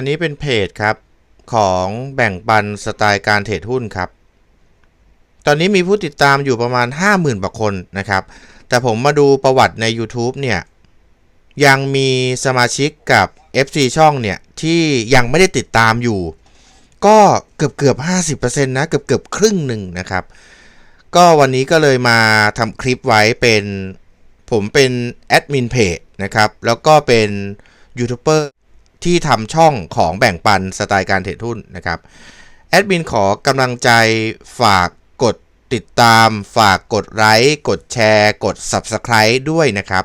อันนี้เป็นเพจครับของแบ่งปันสไตล์การเทรดหุ้นครับ ตอนนี้มีผู้ติดตามอยู่ประมาณ 50,000กว่าคนนะครับ แต่ผมมาดูประวัติใน YouTube เนี่ย ยังมีสมาชิกกับ FC ช่องเนี่ย ที่ยังไม่ได้ติดตามอยู่ ก็เกือบเกือบ50%นะ เกือบเกือบครึ่งหนึ่งนะครับ ก็วันนี้ก็เลยมาทำคลิปไว้เป็นผมเป็นแอดมินเพจนะครับ แล้วก็เป็นยูทูบเบอร์ ที่ทำช่องของแบ่งปันสไตล์การเทรดหุ้นนะครับแอดมินขอกำลังใจฝากกดติดตาม ฝากกดไลค์กดแชร์ กด Subscribe ด้วยนะครับ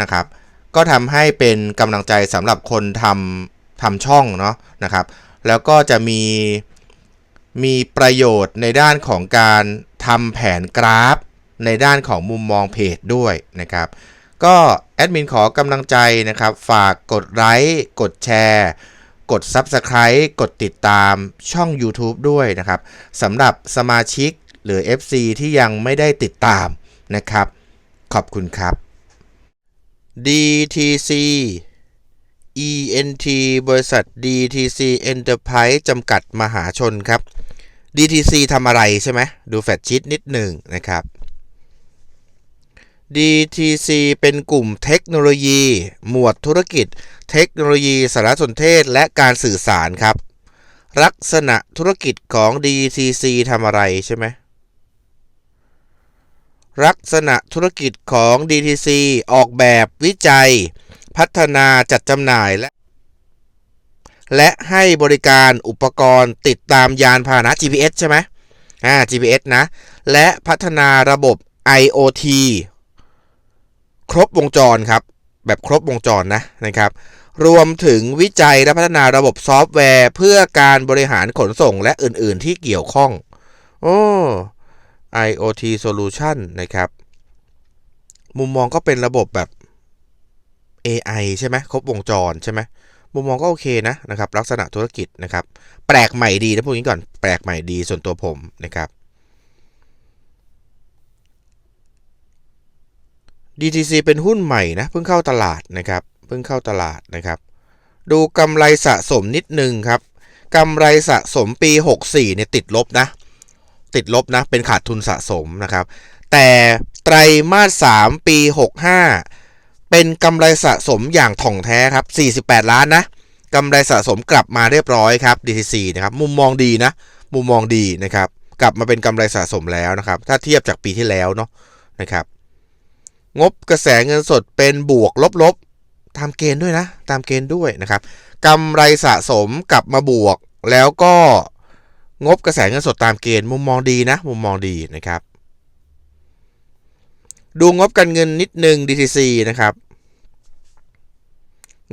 นะครับ ก็ทำให้เป็นกำลังใจสำหรับคนทำทำช่องเนาะนะครับ แล้วก็จะมีมีประโยชน์ในด้านของการทำแผนกราฟ ในด้านของมุมมองเพจด้วยนะครับ ก็แอดมินขอกำลังใจนะครับ ฝากกดไลค์กดแชร์ กด Subscribe กดติดตามช่อง YouTube ด้วยนะครับสำหรับสมาชิกหรือ FC ที่ยังไม่ได้ติดตามนะครับ ขอบคุณครับ DTC ENT บริษัท DTC Enterprise จำกัดมหาชนครับ DTC ทำอะไรใช่ไหมดูแฟตชิดนิดหนึ่งนะครับ DTC เป็นกลุ่มเทคโนโลยี หมวดธุรกิจ เทคโนโลยีสารสนเทศและการสื่อสารครับ ลักษณะธุรกิจของ DTC ทำอะไรใช่ไหมลักษณะธุรกิจของ DTC ออกแบบวิจัย พัฒนาจัดจำหน่ายและ และให้บริการอุปกรณ์ติดตามยานพาหนะ GPS ใช่ไหมอ่า GPS นะ และพัฒนาระบบ IoT ครบวงจรครับ แบบครบวงจรนะนะครับ รวมถึงวิจัยและพัฒนาระบบซอฟต์แวร์ เพื่อการบริหารขนส่งและอื่น ๆ ที่เกี่ยวข้อง โอ้ IoT solution นะครับ มุมมองก็เป็นระบบแบบ AI ใช่ไหมครบวงจรใช่ไหมมุมมองก็โอเคนะนะครับ ลักษณะธุรกิจนะครับ แปลกใหม่ดีนะพูดงี้ก่อนแปลกใหม่ดีส่วนตัวผมนะครับ DTC เป็นหุ้นใหม่นะเพิ่งเข้าตลาดนะครับเพิ่งเข้าตลาดนะครับ ดูกำไรสะสมนิดนึงครับกำไรสะสมปี 64เนี่ยติดลบนะ ติดลบนะ เป็นขาดทุนสะสมนะครับ แต่ไตรมาส 3 ปี 65 เป็นกำไรสะสมอย่างถ่องแท้ครับ 48 ล้านนะกำไรสะสมกลับมาเรียบร้อยครับ DTC นะครับ มุมมองดีนะ มุมมองดีนะครับ กลับมาเป็นกำไรสะสมแล้วนะครับ ถ้าเทียบจากปีที่แล้วเนาะนะครับ งบกระแสเงินสดเป็นบวกลบๆ ตามเกณฑ์ด้วยนะ ตามเกณฑ์ด้วยนะครับกำไรสะสมกลับมาบวก แล้วก็งบกระแสเงินสดตามเกณฑ์มุมมองดีนะ มุมมองดีนะครับ ดูงบการเงินนิดนึง DTC นะครับ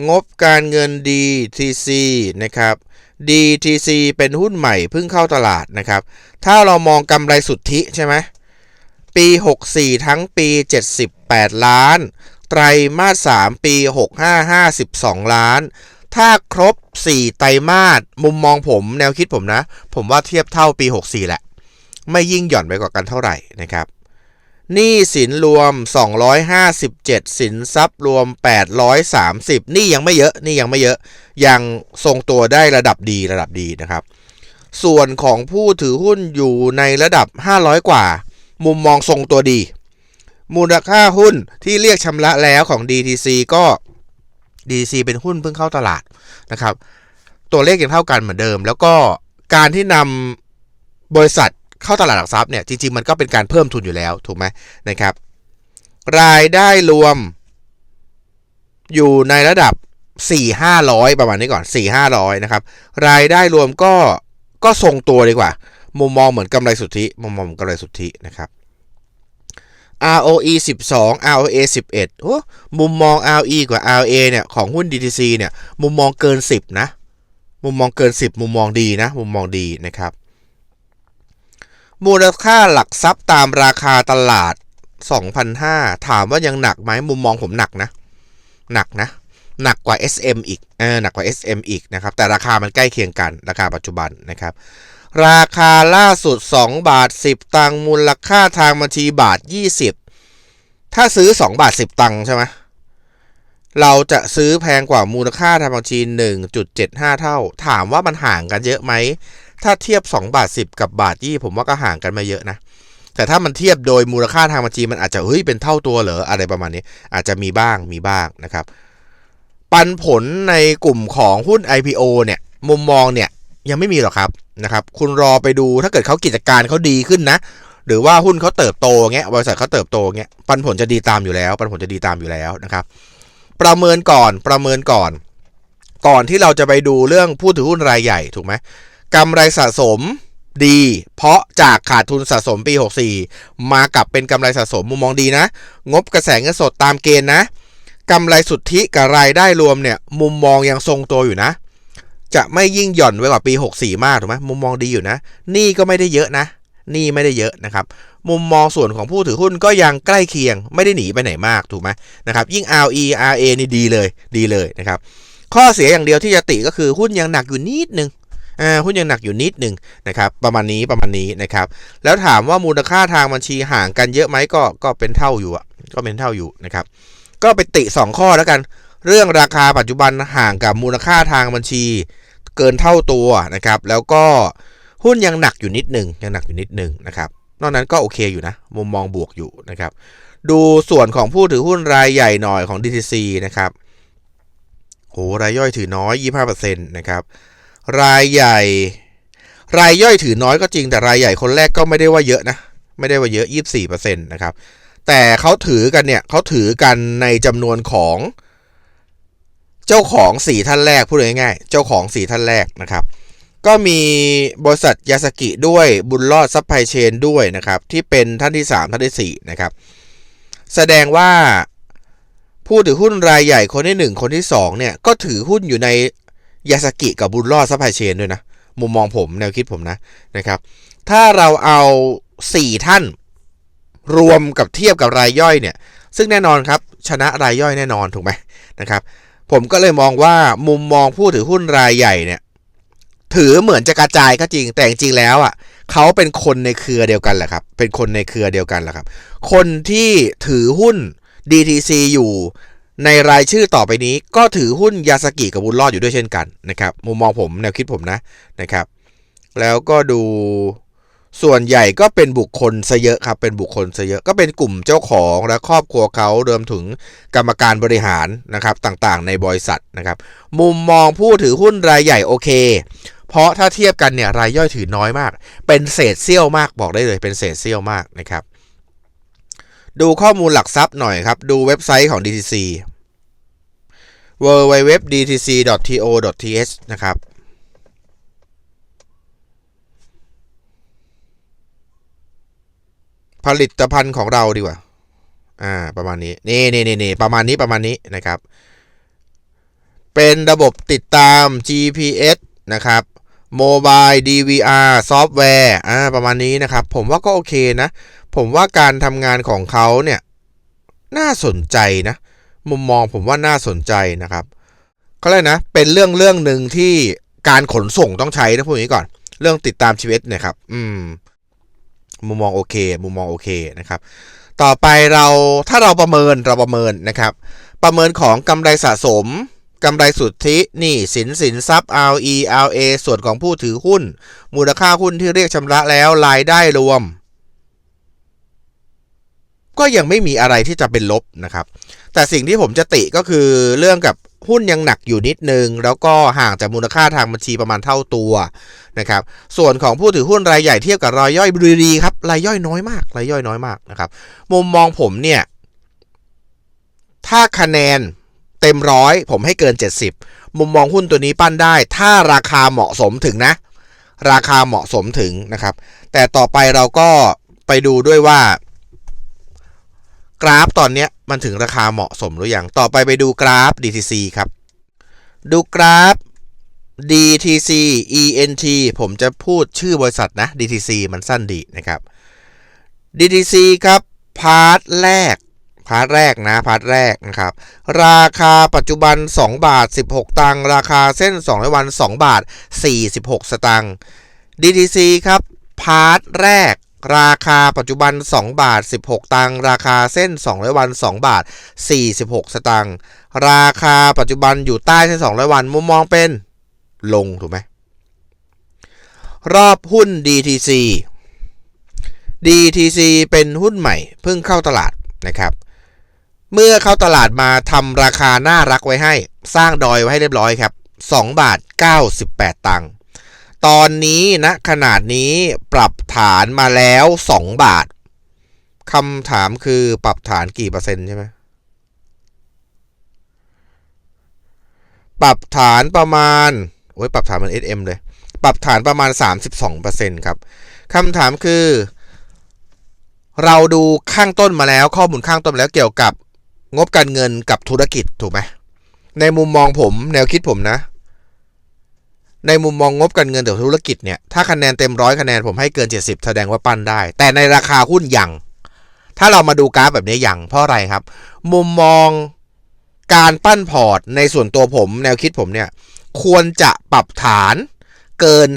งบการเงิน DTC นะครับ DTC เป็นหุ้นใหม่เพิ่งเข้าตลาดนะครับ ถ้าเรามองกำไรสุทธิใช่ไหมปี 64 ทั้งปี 8 ล้าน ไตรมาส 3 ปี 65 52 ล้าน ถ้าครบ 4 ไตรมาส มุมมองผมแนวคิดผมนะ ผมว่าเทียบเท่าปี 64 แหละ ไม่ยิ่งหย่อนไปกว่ากันเท่าไหร่นะครับหนี้สินรวม 257 สินทรัพย์รวม 830นี่ยังไม่เยอะนี่ยังไม่เยอะ ยังทรงตัวได้ระดับดีระดับดีนะครับ ส่วนของผู้ถือหุ้นอยู่ในระดับ 500 กว่า มุมมองทรงตัวดี มูลค่าหุ้นที่เรียกชำระแล้วของ DTC ก็ DTC เป็นหุ้นเพิ่งเข้าตลาดนะครับ ตัวเลขยังเท่ากันเหมือนเดิม แล้วก็การที่นำบริษัทเข้าตลาดหลักทรัพย์เนี่ยจริงๆมันก็เป็นการเพิ่มทุนอยู่แล้วถูกไหมนะครับ รายได้รวมอยู่ในระดับ 4 500 ประมาณนี้ก่อน 4 500 นะครับ รายได้รวมก็ก็ทรงตัวดีกว่า มุมมองเหมือนกำไรสุทธิ มุมมองกำไรสุทธินะครับ ROE 12 ROA 11โอ้มุมมอง ROE กว่า ROA เนี่ย ของหุ้น DTC เนี่ย มุมมองเกิน 10 นะ มุมมองเกิน 10 มุมมองดีนะ มุมมองดีนะครับ มูลค่าหลักทรัพย์ตามราคาตลาด2,500ถามว่ายังหนักไหมมุมมองผมหนักนะ หนักนะ หนักกว่า SM อีกเออหนักกว่า SM อีกนะครับ แต่ราคามันใกล้เคียงกัน ราคาปัจจุบันนะครับ ราคาล่าสุด 2 บาท 10 ตังมูลค่าทางบัญชีบาท 20 ถ้าซื้อ 2 บาท 10 ตังใช่ไหมเราจะซื้อแพงกว่ามูลค่าทางบัญชี 1.75 เท่า ถามว่ามันห่างกันเยอะไหม ถ้าเทียบ 2 บาท 10 กับบาทยี่ผมว่าก็ห่างกันไม่เยอะนะ แต่ถ้ามันเทียบโดยมูลค่าทางบัญชีมันอาจจะเฮ้ยเป็นเท่าตัวเหรออะไรประมาณนี้ อาจจะมีบ้างมีบ้างนะครับ ปันผลในกลุ่มของหุ้น IPO เนี่ยมุมมองเนี่ย ยังไม่มีหรอกครับนะครับ คุณรอไปดูถ้าเกิดเขากิจการเขาดีขึ้นนะ หรือว่าหุ้นเขาเติบโตเงี้ยบริษัทเขาเติบโตเงี้ยปันผลจะดีตามอยู่แล้ว ปันผลจะดีตามอยู่แล้วนะครับ ประเมินก่อนประเมินก่อน ก่อนที่เราจะไปดูเรื่องผู้ถือหุ้นรายใหญ่ถูกไหมกำไรสะสมดี เพราะจากขาดทุนสะสมปี 64 มากับเป็นกำไรสะสมมุมมองดีนะ งบกระแสเงินสดตามเกณฑ์นะกำไรสุทธิกับรายได้รวมเนี่ยมุมมองยังทรงตัวอยู่นะ จะไม่ยิ่งหย่อนไว้กว่าปี 64 มากถูกไหมมุมมองดีอยู่นะหนี่ก็ไม่ได้เยอะนะหนี่ไม่ได้เยอะนะครับ มุมมองส่วนของผู้ถือหุ้นก็ยังใกล้เคียง ไม่ได้หนีไปไหนมากถูกไหมนะครับ ยิ่ง RE RA นี่ดีเลยดีเลยนะครับ ข้อเสียอย่างเดียวที่จะติก็คือหุ้นยังหนักอยู่นิดนึงอ่าหุ้นยังหนักอยู่นิดนึงนะครับ ประมาณนี้ประมาณนี้นะครับ แล้วถามว่ามูลค่าทางบัญชีห่างกันเยอะไหมก็ก็เป็นเท่าอยู่อะก็เป็นเท่าอยู่นะครับ ก็ไปติ 2 ข้อแล้วกัน เรื่องราคาปัจจุบันห่างกับมูลค่าทางบัญชี เกินเท่าตัวนะครับ แล้วก็หุ้นยังหนักอยู่นิดหนึ่งยังหนักอยู่นิดหนึ่งนะครับ นอกนั้นก็โอเคอยู่นะ มุมมองบวกอยู่นะครับ ดูส่วนของผู้ถือหุ้นรายใหญ่หน่อยของ DTC นะครับโหรายย่อยถือน้อย 25%นะครับ รายใหญ่ รายย่อยถือน้อยก็จริงแต่รายใหญ่คนแรกก็ไม่ได้ว่าเยอะนะ ไม่ได้ว่าเยอะ 24%นะครับ แต่เขาถือกันเนี่ยเขาถือกันในจำนวนของ เจ้าของสี่ท่านแรกพูดง่ายๆเจ้าของสี่ท่านแรกนะครับ ก็มีบริษัทยาสกิด้วยบุญรอดซัพพลายเชนด้วยนะครับ ที่เป็นท่านที่ 3 ท่านที่ 4 นะครับ แสดงว่าผู้ถือหุ้นรายใหญ่คนที่ 1 คนที่ 2 เนี่ย ก็ถือหุ้นอยู่ในยาสกิกับบุญรอดซัพพลายเชนด้วยนะ มุมมองผมแนวคิดผมนะนะครับ ถ้าเราเอา 4 ท่านรวมกับเทียบกับรายย่อยเนี่ย ซึ่งแน่นอนครับ ชนะรายย่อยแน่นอนถูกไหมนะครับ ผมก็เลยมองว่ามุมมองผู้ถือหุ้นรายใหญ่เนี่ยถือเหมือนจะกระจายก็จริงแต่จริงแล้วอะเขาเป็นคนในเครือเดียวกันแหละครับ เป็นคนในเครือเดียวกันแหละครับ คนที่ถือหุ้น DTC อยู่ในรายชื่อต่อไปนี้ ก็ถือหุ้นยาสกิกับบุญรอดอยู่ด้วยเช่นกันนะครับ มุมมองผมแนวคิดผมนะนะครับ แล้วก็ดู ส่วนใหญ่ก็เป็นบุคคลซะเยอะครับ เป็นบุคคลซะเยอะก็เป็นกลุ่มเจ้าของและครอบครัวเขารวมถึงกรรมการบริหารนะครับต่างๆ ในบริษัทนะครับ มุมมองผู้ถือหุ้นรายใหญ่โอเค เพราะถ้าเทียบกันเนี่ยรายย่อยถือน้อยมาก เป็นเศษเสี้ยวมากบอกได้เลยเป็นเศษเสี้ยวมากนะครับ ดูข้อมูลหลักทรัพย์หน่อยครับ ดูเว็บไซต์ของ DTC www.dtc.to.th นะครับ ผลิตภัณฑ์ของเราดีกว่า อ่า ประมาณนี้ นี่นี่นี่นี่ประมาณนี้ประมาณนี้นะครับ เป็นระบบติดตาม GPS นะครับ Mobile DVR ซอฟต์แวร์อ่าประมาณนี้นะครับ ผมว่าก็โอเคนะ ผมว่าการทำงานของเขาเนี่ย น่าสนใจนะ มุมมองผมว่าน่าสนใจนะครับก็เลยนะ เป็นเรื่องเรื่องหนึ่งที่การขนส่งต้องใช้นะพูดงนี้ก่อน เรื่องติดตามชีวิตเนี่ยครับ อืม มุมมองโอเค มุมมองโอเคนะครับ ต่อไปเราถ้าเราประเมินเราประเมินนะครับ ประเมินของกำไรสะสมกำไรสุทธิหนี่สินสินทรัพย์ RE RA ส่วนของผู้ถือหุ้น มูลค่าหุ้นที่เรียกชำระแล้วรายได้รวม ก็ยังไม่มีอะไรที่จะเป็นลบนะครับ แต่สิ่งที่ผมจะติก็คือเรื่องกับ หุ้นยังหนักอยู่นิดนึง แล้วก็ห่างจากมูลค่าทางบัญชีประมาณเท่าตัวนะครับส่วนของผู้ถือหุ้นรายใหญ่เทียบกับรายย่อยบรีดีครับรายย่อยน้อยมากรายย่อยน้อยมากนะครับมุมมองผมเนี่ยถ้าคะแนนเต็มร้อยผมให้เกิน 70 มุมมองหุ้นตัวนี้ปั้นได้ ถ้าราคาเหมาะสมถึงนะ ราคาเหมาะสมถึงนะครับ แต่ต่อไปเราก็ไปดูด้วยว่า กราฟตอนนี้มันถึงราคาเหมาะสมหรือยังต่อไปไปดูกราฟ DTC ครับ ดูกราฟ DTC ENT ผมจะพูดชื่อบริษัทนะ DTC มันสั้นดีนะครับ DTC ครับ พาร์ทแรก พาร์ทแรกนะ พาร์ทแรกนะครับ ราคาปัจจุบัน 2 บาท 16 ตังค์ราคาเส้น2วัน 2 บาท 46 สตังค์ DTC ครับ พาร์ทแรก ราคาปัจจุบัน 2 บาท 16 ตังค์ราคาเส้น 200 วัน 2 บาท 46 สตางค์ราคาปัจจุบันอยู่ใต้เส้น 200 วันมุมมองเป็นลงถูกไหมรอบหุ้น DTC DTC เป็นหุ้นใหม่เพิ่งเข้าตลาดนะครับ เมื่อเข้าตลาดมาทำราคาน่ารักไว้ให้ สร้างดอยไว้ให้เรียบร้อยครับ 2 บาท 98 ตังค์ ตอนนี้ณนะขนาดนี้ปรับฐานมาแล้ว 2 บาทคำถามคือปรับฐานกี่เปอร์เซ็นต์ใช่ไหมปรับฐานประมาณโอ้ยปรับฐานมัน SM เลย ปรับฐานประมาณ 32%ครับคำถามคือ เราดูข้างต้นมาแล้ว ข้อมูลข้างต้นมาแล้วเกี่ยวกับงบการเงินกับธุรกิจถูกไหมในมุมมองผมแนวคิดผมนะ ในมุมมองงบการเงินกับธุรกิจเนี่ย ถ้าคะแนนเต็มร้อยคะแนนผมให้เกิน 70 แสดงว่าปั้นได้ แต่ในราคาหุ้นยัง ถ้าเรามาดูกราฟแบบนี้ยังเพราะอะไรครับ มุมมองการปั้นพอร์ตในส่วนตัวผมแนวคิดผมเนี่ย ควรจะปรับฐานเกิน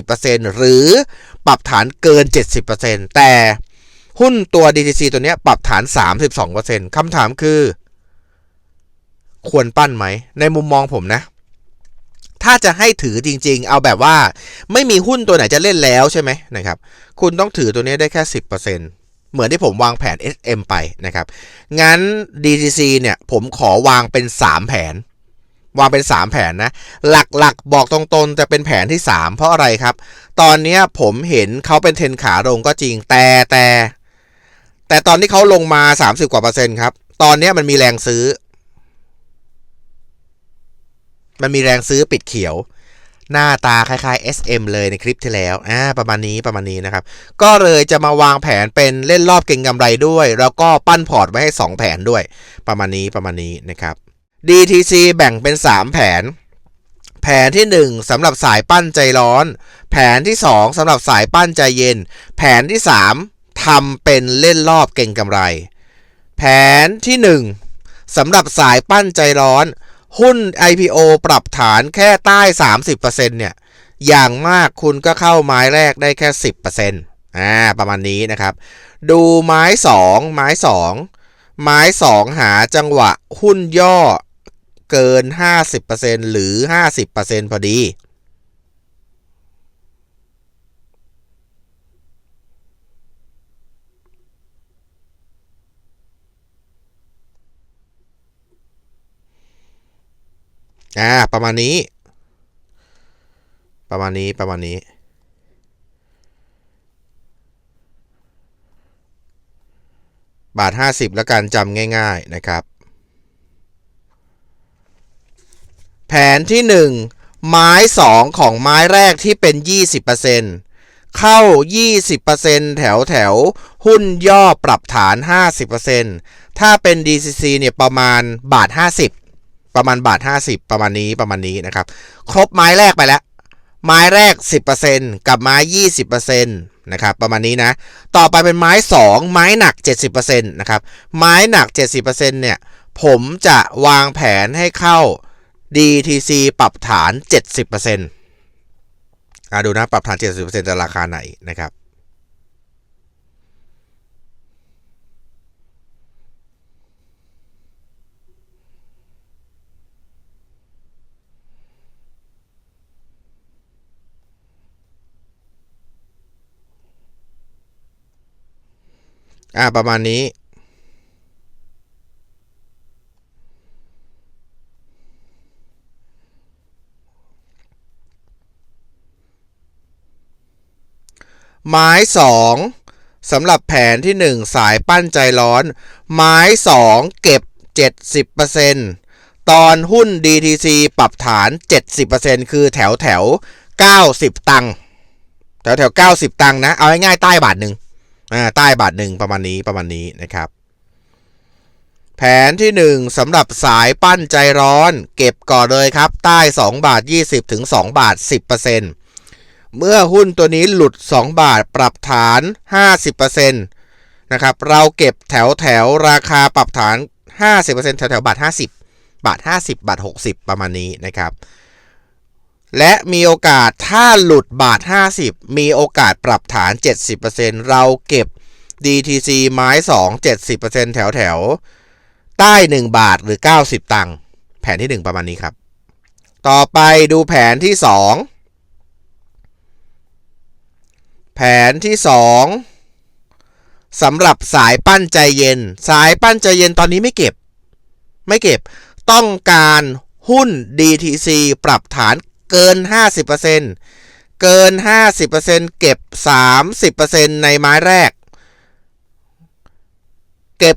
50%หรือปรับฐานเกิน 70%แต่หุ้นตัว DTC ตัวเนี้ยปรับฐาน 32%คำถามคือ ควรปั้นไหม ในมุมมองผมนะ ถ้าจะให้ถือจริง ๆ เอาแบบว่าไม่มีหุ้นตัวไหนจะเล่นแล้วใช่ไหมนะครับ คุณต้องถือตัวนี้ได้แค่ 10%เหมือนที่ผมวางแผน SM ไปนะครับ งั้น DTC เนี่ยผมขอวางเป็น 3 แผน วางเป็น 3 แผนนะ หลักๆ บอกตรงๆจะเป็นแผนที่ 3 เพราะอะไรครับ ตอนนี้ผมเห็นเขาเป็นเทนขาลงก็จริงแต่แต่แต่ตอนที่เขาลงมา 30 กว่าเปอร์เซ็นต์ครับ ตอนนี้มันมีแรงซื้อ มันมีแรงซื้อปิดเขียว หน้าตาคล้ายๆ SM เลยในคลิปที่แล้วอ่าประมาณนี้ประมาณนี้นะครับ ก็เลยจะมาวางแผนเป็นเล่นรอบเก็งกำไรด้วย แล้วก็ปั้นพอร์ตไว้ให้ 2 แผนด้วย ประมาณนี้ประมาณนี้นะครับ DTC แบ่งเป็น 3 แผน แผนที่ 1สำหรับสายปั้นใจร้อน แผนที่ 2สำหรับสายปั้นใจเย็น แผนที่ 3ทำเป็นเล่นรอบเก็งกำไร แผนที่ 1สำหรับสายปั้นใจร้อน หุ้น IPO ปรับฐานแค่ใต้ 30%เนี่ย อย่างมากคุณก็เข้าไม้แรกได้แค่ 10%อ่าประมาณนี้นะครับ ดูไม้ 2 ไม้ 2 ไม้ 2 หาจังหวะหุ้นย่อเกิน 50%หรือ 50%พอดี อ่าประมาณนี้ ประมาณนี้ประมาณนี้ บาท 50 แล้วกันจำง่ายๆนะครับ แผนที่ 1 ไม้ 2 ของไม้แรกที่เป็น 20%เข้า 20%แถวแถวหุ้นย่อปรับฐาน 50%ถ้าเป็น DCC เนี่ยประมาณบาท 50 ประมาณบาท 50 ประมาณนี้ประมาณนี้นะครับ ครบไม้แรกไปแล้ว ไม้แรก 10%กับไม้ 20%นะครับประมาณนี้นะ ต่อไปเป็นไม้ 2 ไม้หนัก 70%นะครับไม้หนัก 70%เนี่ยผมจะวางแผนให้เข้า DTC ปรับฐาน 70%อ่าดูนะ ปรับฐาน 70%จะราคาไหนนะครับ อ่าประมาณนี้ ไม้สองสำหรับแผนที่ 1 สายปั้นใจร้อน ไม้ 2 เก็บ 70%ตอนหุ้น DTC ปรับฐาน 70%คือแถวแถว 90 ตังค์แถวแถว 90 ตังค์นะ เอาง่ายๆใต้บาทหนึ่ง ใต้บาทหนึ่งประมาณนี้ประมาณนี้นะครับ แผนที่ 1สำหรับสายปั้นใจร้อน เก็บก่อนเลยครับ ใต้ 2 บาท 20ถึง2บาท 10%เมื่อหุ้นตัวนี้หลุด 2 บาทปรับฐาน 50%นะครับเราเก็บแถวแถวราคาปรับฐาน 50%แถวแถวบาท 50 บาท 50 บาท 60 ประมาณนี้นะครับ และมีโอกาสถ้าหลุดบาท 50 มีโอกาสปรับฐาน 70%เราเก็บ DTC ไม้ 2 70%แถวแถวใต้ 1 บาทหรือ 90 ตังค์แผนที่ 1 ประมาณนี้ครับ ต่อไปดูแผนที่ 2 แผนที่ 2สำหรับสายปั้นใจเย็น สายปั้นใจเย็นตอนนี้ไม่เก็บ ไม่เก็บต้องการหุ้น DTC ปรับฐาน เกิน 50%เกิน 50%เก็บ 30%ในไม้แรก เก็บ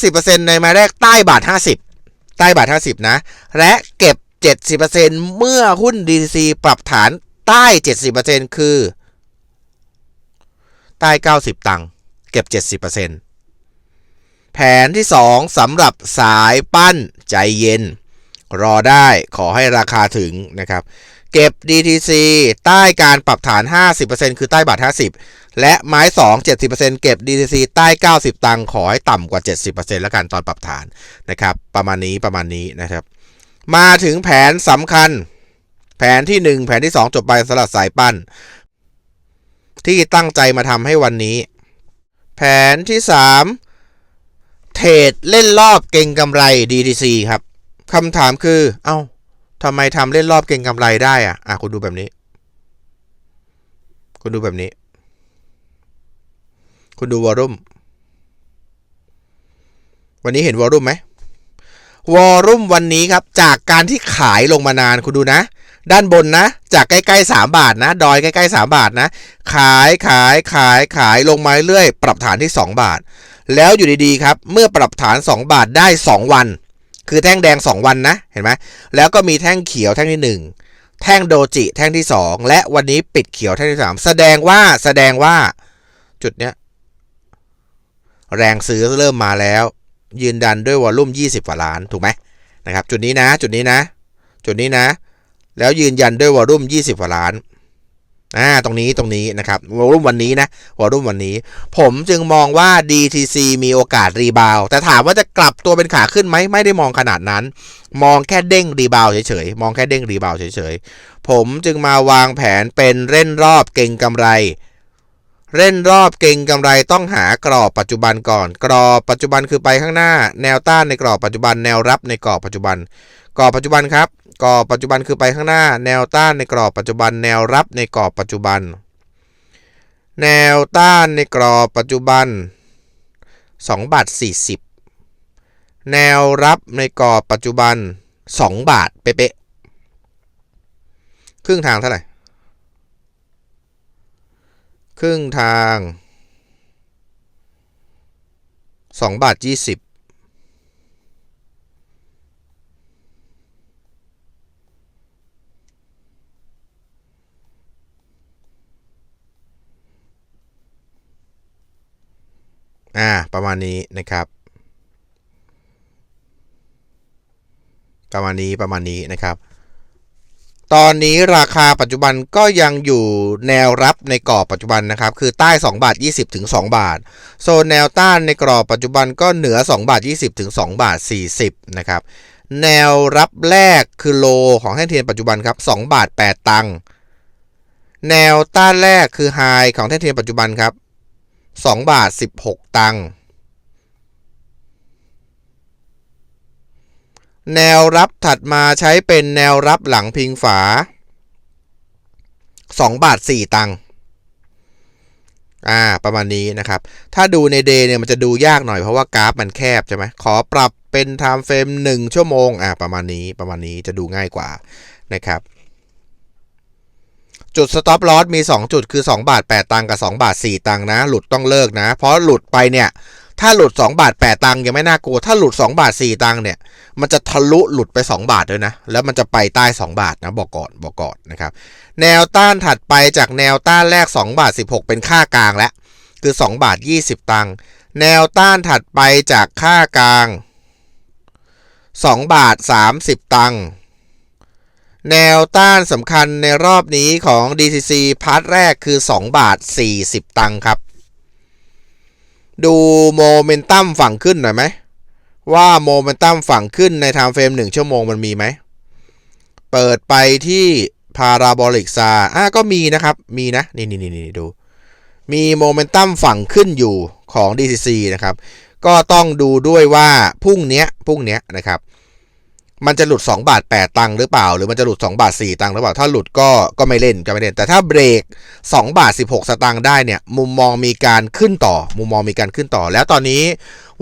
30%ในไม้แรกใต้บาท 50 ใต้บาท 50 นะ และเก็บ 70%เมื่อหุ้น DTC ปรับฐานใต้ 70%คือ ใต้ 90 ตังค์เก็บ 70%แผนที่ 2สำหรับสายปั้นใจเย็น รอได้ขอให้ราคาถึงนะครับ เก็บ DTC ใต้การปรับฐาน 50%คือใต้บาท 50 และไม้ 2 70%เก็บ DTC ใต้ 90 ตังค์ขอให้ต่ำกว่า 70%แล้วกันตอนปรับฐานนะครับ ประมาณนี้ประมาณนี้นะครับ มาถึงแผนสำคัญ แผนที่ 1 แผนที่ 2 จบไปสลัดสายปั้น ที่ตั้งใจมาทำให้วันนี้ แผนที่ 3 เทรดเล่นรอบเก่งกำไร DTC ครับคำถามคือ เอ้า ทำไมทำเล่นรอบเก่งกำไรได้อะ อะคุณดูแบบนี้ คุณดูแบบนี้ คุณดูวอลลุ่ม วันนี้เห็นวอลลุ่มไหมวอลลุ่มวันนี้ครับ จากการที่ขายลงมานานคุณดูนะ ด้านบนนะ จากใกล้ๆ 3 บาทนะ ดอยใกล้ๆ 3 บาทนะ ขายขายขายขายลงมาเรื่อยปรับฐานที่ 2 บาท แล้วอยู่ดีๆครับ เมื่อปรับฐาน 2 บาทได้ 2 วัน คือแท่งแดง 2 วันนะ เห็นไหมแล้วก็มีแท่งเขียวแท่งที่ 1 แท่งโดจิแท่งที่ 2 และวันนี้ปิดเขียวแท่งที่ 3 แสดงว่าแสดงว่าจุดเนี้ยแรงซื้อเริ่มมาแล้ว ยืนดันด้วยวอลลุ่ม 20 กว่าล้านถูกไหมนะครับ จุดนี้นะ จุดนี้นะ จุดนี้นะ แล้วยืนยันด้วยวอลลุ่ม 20 กว่าล้าน อ่าตรงนี้ตรงนี้นะครับวอลุ่มวันนี้นะวอลุ่มวันนี้ ผมจึงมองว่า DTC มีโอกาสรีบาวแต่ถามว่าจะกลับตัวเป็นขาขึ้นไหมไม่ได้มองขนาดนั้น มองแค่เด้งรีบาวเฉยๆมองแค่เด้งรีบาวเฉยๆผมจึงมาวางแผนเป็นเล่นรอบเก่งกำไร เล่นรอบเก่งกำไรต้องหากรอบปัจจุบันก่อน กรอบปัจจุบันคือไปข้างหน้า แนวต้านในกรอบปัจจุบันแนวรับในกรอบปัจจุบันกรอบปัจจุบันครับ กรอบปัจจุบันคือไปข้างหน้า แนวต้านในกรอบปัจจุบัน แนวรับในกรอบปัจจุบัน แนวต้านในกรอบปัจจุบัน2บาท40 แนวรับในกรอบปัจจุบัน 2 บาทเป๊ะๆครึ่งทางเท่าไหร่ ครึ่งทาง2บาท20 อ่า ประมาณนี้นะครับ ประมาณนี้ประมาณนี้นะครับ ตอนนี้ราคาปัจจุบันก็ยังอยู่แนวรับในกรอบปัจจุบันนะครับ คือใต้ 2 บาท 20ถึง2บาท โซนแนวต้านในกรอบปัจจุบันก็เหนือ 2 บาท 20ถึง2บาท 40 นะครับ แนวรับแรกคือโลของแท่งเทียนปัจจุบันครับ2บาท 8 ตังค์แนวต้านแรกคือไฮของแท่งเทียนปัจจุบันครับ 2 บาท 16 ตังค์แนวรับถัดมาใช้เป็นแนวรับหลังพิงฝา 2 บาท 4 ตังค์อ่าประมาณนี้นะครับ ถ้าดูในเดย์เนี่ยมันจะดูยากหน่อยเพราะว่ากราฟมันแคบใช่ไหมขอปรับเป็น time frame 1ชั่วโมงอ่าประมาณนี้ประมาณนี้จะดูง่ายกว่านะครับ จุด stop loss มี 2 จุดคือ 2 บาท 8 ตังค์กับ 2 บาท 4 ตังค์นะ หลุดต้องเลิกนะ เพราะหลุดไปเนี่ย ถ้าหลุด 2 บาท 8 ตังค์ยังไม่น่ากลัว ถ้าหลุด 2 บาท 4 ตังค์เนี่ย มันจะทะลุหลุดไป 2 บาทด้วยนะ แล้วมันจะไปใต้ 2 บาทนะบอกก่อนบอกก่อนนะครับ แนวต้านถัดไปจากแนวต้านแรก 2 บาท 16 เป็นค่ากลางแล้ว คือ 2 บาท 20 ตังค์ แนวต้านถัดไปจากค่ากลาง 2 บาท 30 ตังค์ แนวต้านสำคัญในรอบนี้ของ DCC พาร์ทแรกคือ 2 บาท 40 ตังค์ครับ ดูโมเมนตัมฝั่งขึ้นหน่อยไหม ว่าโมเมนตัมฝั่งขึ้นในไทม์เฟรม1 ชั่วโมงมันมีไหม เปิดไปที่พาราโบลิกซาอะก็มีนะครับ มีนะ นี่นี่นี่ดู มีโมเมนตัมฝั่งขึ้นอยู่ของ DCC นะครับ ก็ต้องดูด้วยว่าพรุ่งเนี้ยพรุ่งเนี้ยนะครับ มันจะหลุด 2 บาท 8 ตังค์หรือเปล่า หรือมันจะหลุด 2 บาท 4 ตังค์หรือเปล่า ถ้าหลุดก็ก็ไม่เล่นก็ไม่เล่น แต่ถ้าเบรก 2 บาท 16 สตางค์ได้เนี่ยมุมมองมีการขึ้นต่อ มุมมองมีการขึ้นต่อ แล้วตอนนี้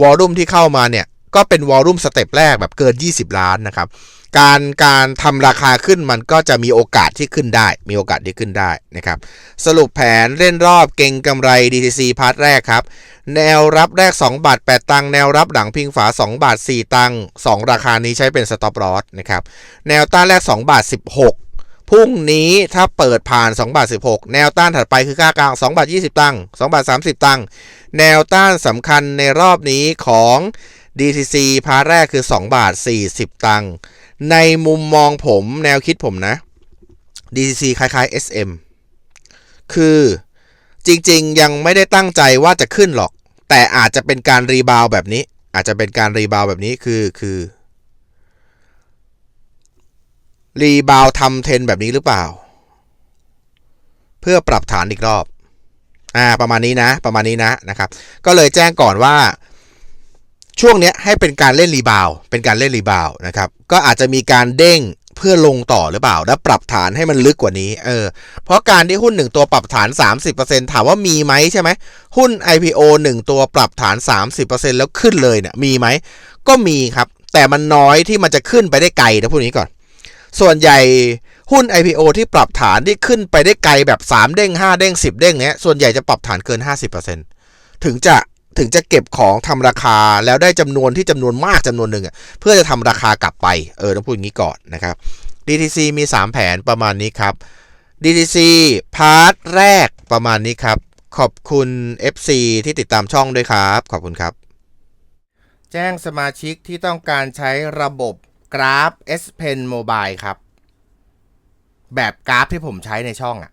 วอลลุ่มที่เข้ามาเนี่ยก็เป็นวอลลุ่มสเต็ปแรกแบบเกิน 20 ล้านนะครับ การการทำราคาขึ้นมันก็จะมีโอกาสที่ขึ้นได้ มีโอกาสที่ขึ้นได้นะครับสรุปแผนเล่นรอบเก่งกำไร DTC พาร์ทแรกครับ แนวรับแรก 2 บาท 8 ตังค์แนวรับหลังพิงฝา 2 บาท 4 ตังค์2ราคานี้ใช้เป็น stop loss นะครับแนวต้านแรก 2 บาท 16พรุ่งนี้ถ้าเปิดผ่าน 2 บาท 16 แนวต้านถัดไปคือค่ากลาง 2 บาท 20 ตังค์2บาท 30 ตังค์แนวต้านสำคัญในรอบนี้ของ DTC พาร์ทแรกคือ 2 บาท 40 ตังค์ ในมุมมองผมแนวคิดผมนะ DTC คล้ายๆ SM คือจริงๆ ยังไม่ได้ตั้งใจว่าจะขึ้นหรอก แต่อาจจะเป็นการรีบาวแบบนี้ อาจจะเป็นการรีบาวแบบนี้คือคือรีบาวทำเทนแบบนี้หรือเปล่า เพื่อปรับฐานอีกรอบ อ่าประมาณนี้นะ ประมาณนี้นะนะครับ ก็เลยแจ้งก่อนว่า ช่วงนี้ให้เป็นการเล่นรีบาวเป็นการเล่นรีบาวนะครับก็อาจจะมีการเด้งเพื่อลงต่อหรือเปล่า แล้วปรับฐานให้มันลึกกว่านี้เออเพราะการที่หุ้น 1 ตัวปรับฐาน 30%ถามว่ามีไหมใช่ไหมหุ้น IPO 1 ตัวปรับฐาน 30%แล้วขึ้นเลยเนี่ยมีไหมก็มีครับ แต่มันน้อยที่มันจะขึ้นไปได้ไกลนะพูดนี้ก่อน ส่วนใหญ่หุ้น IPO ที่ปรับฐานที่ขึ้นไปได้ไกลแบบ 3 เด้ง 5 เด้ง 10 เด้งเนี้ยส่วนใหญ่จะปรับฐานเกิน 50%ถึงจะ ถึงจะเก็บของทำราคาแล้วได้จำนวนที่จำนวนมากจำนวนหนึ่งอะเพื่อจะทำราคากลับไปเออต้องพูดอย่างนี้ก่อนนะครับ DTC มี 3 แผนประมาณนี้ครับ DTC พาร์ทแรกประมาณนี้ครับ ขอบคุณ FC ที่ติดตามช่องด้วยครับ ขอบคุณครับ แจ้งสมาชิกที่ต้องการใช้ระบบกราฟ S Pen Mobile ครับ แบบกราฟที่ผมใช้ในช่องอะ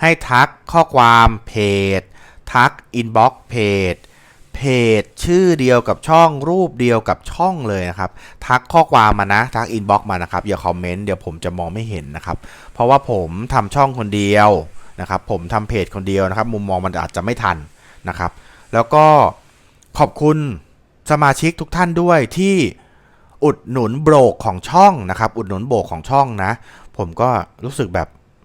ให้ทักข้อความเพจ ทักอินบ็อกเพจเพจชื่อเดียวกับช่องรูปเดียวกับช่องเลยนะครับ ทักข้อความมานะ ทักอินบ็อกมานะครับ อย่าคอมเมนต์เดี๋ยวผมจะมองไม่เห็นนะครับ เพราะว่าผมทำช่องคนเดียวนะครับ ผมทำเพจคนเดียวนะครับ มุมมองมันอาจจะไม่ทันนะครับ แล้วก็ขอบคุณสมาชิกทุกท่านด้วยที่อุดหนุนโบรกของช่องนะครับ อุดหนุนโบรกของช่องนะ ผมก็รู้สึกแบบ